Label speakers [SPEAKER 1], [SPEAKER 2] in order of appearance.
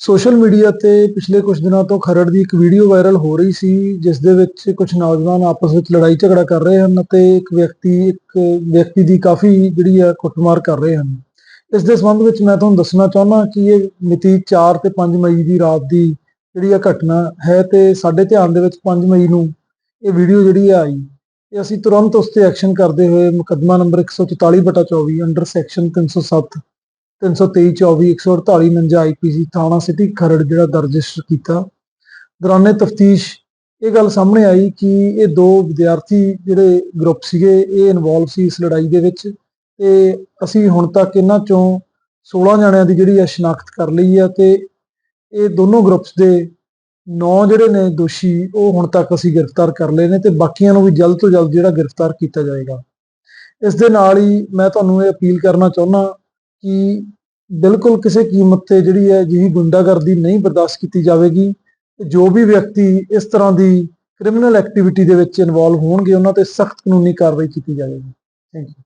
[SPEAKER 1] Social media ਤੇ ਪਿਛਲੇ ਕੁਝ ਦਿਨਾਂ ਤੋਂ ਖਰੜ ਦੀ ਇੱਕ ਵੀਡੀਓ ਵਾਇਰਲ ਹੋ ਰਹੀ ਸੀ, ਜਿਸ ਦੇ ਵਿੱਚ ਕੁਝ ਨੌਜਵਾਨ ਆਪਸ ਵਿੱਚ ਲੜਾਈ ਝਗੜਾ ਕਰ ਰਹੇ ਹਨ ਅਤੇ ਇੱਕ ਵਿਅਕਤੀ ਇੱਕ ਵਿਅਕਤੀ ਦੀ ਕਾਫੀ ਜਿਹੜੀ ਆ ਕੁੱਟਮਾਰ ਕਰ ਰਹੇ ਹਨ। ਇਸ ਦੇ ਸੰਬੰਧ ਵਿੱਚ ਮੈਂ ਤੁਹਾਨੂੰ ਦੱਸਣਾ ਚਾਹੁੰਦਾ ਕਿ ਇਹ ਮਿਤੀ 4 ਤੇ 5 ਮਈ ਦੀ ਰਾਤ ਦੀ ਜਿਹੜੀ ਆ ਘਟਨਾ ਹੈ ਤੇ ਸਾਡੇ ਧਿਆਨ ਦੇ ਵਿੱਚ 5 ਮਈ ਨੂੰ ਇਹ ਵੀਡੀਓ ਜਿਹੜੀ ਹੈ ਆਈ। ਤੇ ਅਸੀਂ ਤੁਰੰਤ ਉਸ ਤੇ ਐਕਸ਼ਨ ਕਰਦੇ ਹੋਏ ਮੁਕੱਦਮਾ ਨੰਬਰ 144 ਬਟਾ 24 ਅੰਡਰ ਸੈਕਸ਼ਨ 307 323 24 148 49 ਆਈਪੀਸੀ ਥਾਣਾ ਸਿਟੀ ਖਰੜ ਜਿਹੜਾ ਦਰਜ ਰਜਿਸਟਰ ਕੀਤਾ। ਦੌਰਾਨੇ ਤਫਤੀਸ਼ ਇਹ ਗੱਲ ਸਾਹਮਣੇ ਆਈ ਕਿ ਇਹ ਦੋ ਵਿਦਿਆਰਥੀ ਜਿਹੜੇ ਗਰੁੱਪ ਸੀਗੇ, ਇਹ ਇਨਵੋਲਵ ਸੀ ਇਸ ਲੜਾਈ ਦੇ ਵਿੱਚ ਤੇ ਅਸੀਂ ਹੁਣ ਤੱਕ ਇਹਨਾਂ ਚੋਂ 16 ਜਣਿਆਂ ਦੀ ਜਿਹੜੀ ਆ ਸ਼ਨਾਖਤ ਕਰ ਲਈ ਆ ਤੇ ਇਹ ਦੋਨੋਂ ਗਰੁੱਪਸ ਦੇ 9 ਜਿਹੜੇ ਨੇ ਦੋਸ਼ੀ, ਉਹ ਹੁਣ ਤੱਕ ਅਸੀਂ ਗ੍ਰਿਫਤਾਰ ਕਰ ਲਏ ਨੇ ਤੇ ਬਾਕੀਆਂ ਨੂੰ ਵੀ ਜਲਦ ਤੋਂ ਜਲਦ ਜਿਹੜਾ ਗ੍ਰਿਫਤਾਰ ਕੀਤਾ ਜਾਏਗਾ। ਇਸ ਦੇ ਨਾਲ ਹੀ ਮੈਂ ਤੁਹਾਨੂੰ ਇਹ ਅਪੀਲ ਕਰਨਾ ਚਾਹੁੰਦਾ ਕਿ ਬਿਲਕੁਲ ਕਿਸੇ ਕੀਮਤ ਤੇ ਜਿਹੜੀ ਹੈ ਜਿਹੀ ਗੁੰਡਾਗਰਦੀ ਨਹੀਂ ਬਰਦਾਸ਼ਤ ਕੀਤੀ ਜਾਵੇਗੀ ਜੋ ਵੀ ਵਿਅਕਤੀ ਇਸ ਤਰ੍ਹਾਂ ਦੀ ਕ੍ਰਿਮੀਨਲ ਐਕਟੀਵਿਟੀ ਦੇ ਵਿੱਚ ਇਨਵੋਲਵ ਹੋਣਗੇ, ਉਹਨਾਂ ਤੇ ਸਖਤ ਕਾਨੂੰਨੀ ਕਾਰਵਾਈ ਕੀਤੀ ਜਾਵੇਗੀ। Thank you